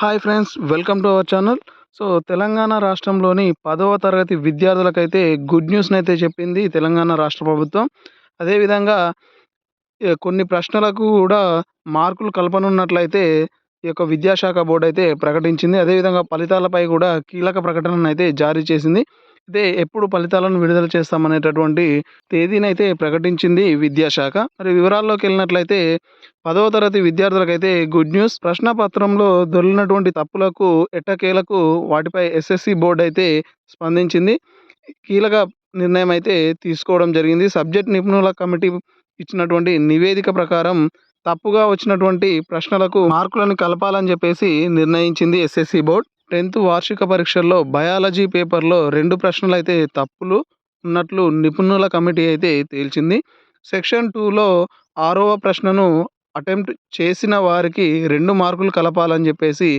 Hi friends welcome to our channel so Telangana రాష్ట్రంలోని పదవ తరగతి విద్యార్థులకైతే గుడ్ న్యూస్ని అయితే చెప్పింది తెలంగాణ రాష్ట్ర ప్రభుత్వం. అదేవిధంగా కొన్ని ప్రశ్నలకు కూడా మార్కులు కలపనున్నట్లయితే ఈ యొక్క విద్యాశాఖ బోర్డు అయితే ప్రకటించింది. అదేవిధంగా ఫలితాలపై కూడా కీలక ప్రకటనను అయితే జారీ చేసింది. అయితే ఎప్పుడు ఫలితాలను విడుదల చేస్తామనేటటువంటి తేదీనైతే ప్రకటించింది విద్యాశాఖ. మరి వివరాల్లోకి వెళ్ళినట్లయితే పదవ తరగతి విద్యార్థులకైతే గుడ్ న్యూస్. ప్రశ్న పత్రంలో దొరికినటువంటి తప్పులకు ఎట్టకేలకు వాటిపై ఎస్ఎస్సి బోర్డు అయితే స్పందించింది. కీలక నిర్ణయం అయితే తీసుకోవడం జరిగింది. సబ్జెక్ట్ నిపుణుల కమిటీ ఇచ్చినటువంటి నివేదిక ప్రకారం తప్పుగా వచ్చినటువంటి ప్రశ్నలకు మార్కులను కలపాలని చెప్పేసి నిర్ణయించింది ఎస్ఎస్సి బోర్డ్. టెన్త్ వార్షిక పరీక్షల్లో బయాలజీ పేపర్లో రెండు ప్రశ్నలు అయితే తప్పులు ఉన్నట్లు నిపుణుల కమిటీ అయితే తేల్చింది. సెక్షన్ టూలో ఆరవ ప్రశ్నను అటెంప్ట్ చేసిన వారికి రెండు మార్కులు కలపాలని చెప్పేసి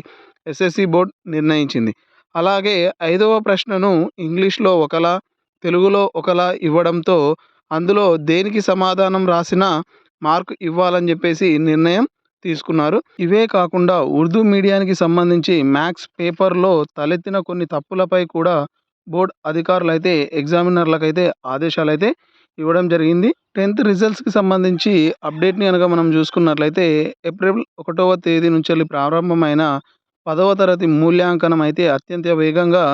ఎస్ఎస్సి బోర్డ్ నిర్ణయించింది. అలాగే ఐదవ ప్రశ్నను ఇంగ్లీష్లో ఒకలా తెలుగులో ఒకలా ఇవ్వడంతో అందులో దేనికి సమాధానం రాసినా మార్కు ఇవ్వాలని చెప్పేసి నిర్ణయం తీసుకున్నారు. ఇవే కాకుండా ఉర్దూ మీడియానికి సంబంధించి మ్యాథ్స్ పేపర్లో తలెత్తిన కొన్ని తప్పులపై కూడా బోర్డ్ అధికారులు అయితే ఎగ్జామినర్లకు అయితే ఆదేశాలు అయితే ఇవ్వడం జరిగింది. టెన్త్ రిజల్ట్స్కి సంబంధించి అప్డేట్ని కనుక మనం చూసుకున్నట్లయితే ఏప్రిల్ ఒకటవ తేదీ నుంచి వెళ్ళి ప్రారంభమైన పదవ తరగతి మూల్యాంకనం అయితే అత్యంత వేగంగా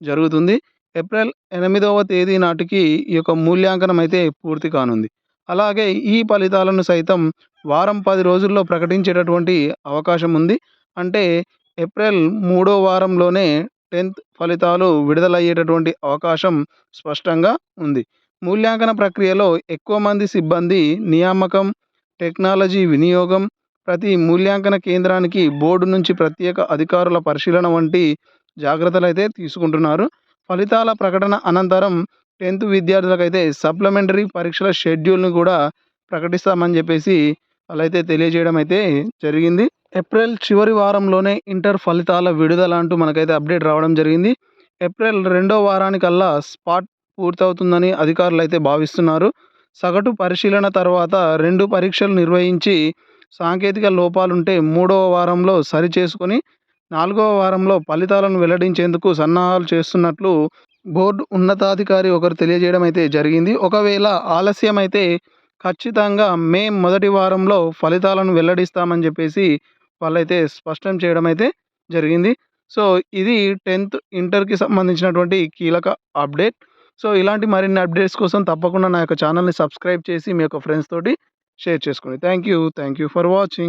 జరుగుతుంది. ఏప్రిల్ ఎనిమిదవ తేదీ నాటికి ఈ యొక్క మూల్యాంకనం అయితే పూర్తి కానుంది. అలాగే ఈ ఫలితాలను సైతం వారం పది రోజుల్లో ప్రకటించేటటువంటి అవకాశం ఉంది. అంటే ఏప్రిల్ మూడో వారంలోనే టెన్త్ ఫలితాలు విడుదలయ్యేటటువంటి అవకాశం స్పష్టంగా ఉంది. మూల్యాంకన ప్రక్రియలో ఎక్కువ మంది సిబ్బంది నియామకం టెక్నాలజీ వినియోగం ప్రతి మూల్యాంకన కేంద్రానికి బోర్డు నుంచి ప్రత్యేక అధికారుల పరిశీలన వంటి జాగ్రత్తలు అయితే తీసుకుంటున్నారు. ఫలితాల ప్రకటన అనంతరం టెన్త్ విద్యార్థులకైతే సప్లిమెంటరీ పరీక్షల షెడ్యూల్ని కూడా ప్రకటిస్తామని చెప్పేసి వాళ్ళైతే తెలియజేయడం అయితే జరిగింది. ఏప్రిల్ చివరి వారంలోనే ఇంటర్ ఫలితాల విడుదల అంటూ మనకైతే అప్డేట్ రావడం జరిగింది. ఏప్రిల్ రెండో వారానికల్లా స్పాట్ పూర్తవుతుందని అధికారులు అయితే భావిస్తున్నారు. సగటు పరిశీలన తర్వాత రెండు పరీక్షలు నిర్వహించి సాంకేతిక లోపాలుంటే మూడవ వారంలో సరిచేసుకొని నాలుగవ వారంలో ఫలితాలను వెల్లడించేందుకు సన్నాహాలు చేస్తున్నట్లు బోర్డు ఉన్నతాధికారి ఒకరు తెలియజేయడం అయితే జరిగింది. ఒకవేళ ఆలస్యం అయితే ఖచ్చితంగా మే మొదటి వారంలో ఫలితాలను వెల్లడిస్తామని చెప్పేసి వాళ్ళైతే స్పష్టం చేయడం అయితే జరిగింది. సో ఇది టెన్త్ ఇంటర్కి సంబంధించినటువంటి కీలక అప్డేట్. సో ఇలాంటి మరిన్ని అప్డేట్స్ కోసం తప్పకుండా నా యొక్క ఛానల్ని సబ్స్క్రైబ్ చేసి మీ యొక్క ఫ్రెండ్స్ తోటి షేర్ చేసుకోండి. Thank you thank you for watching.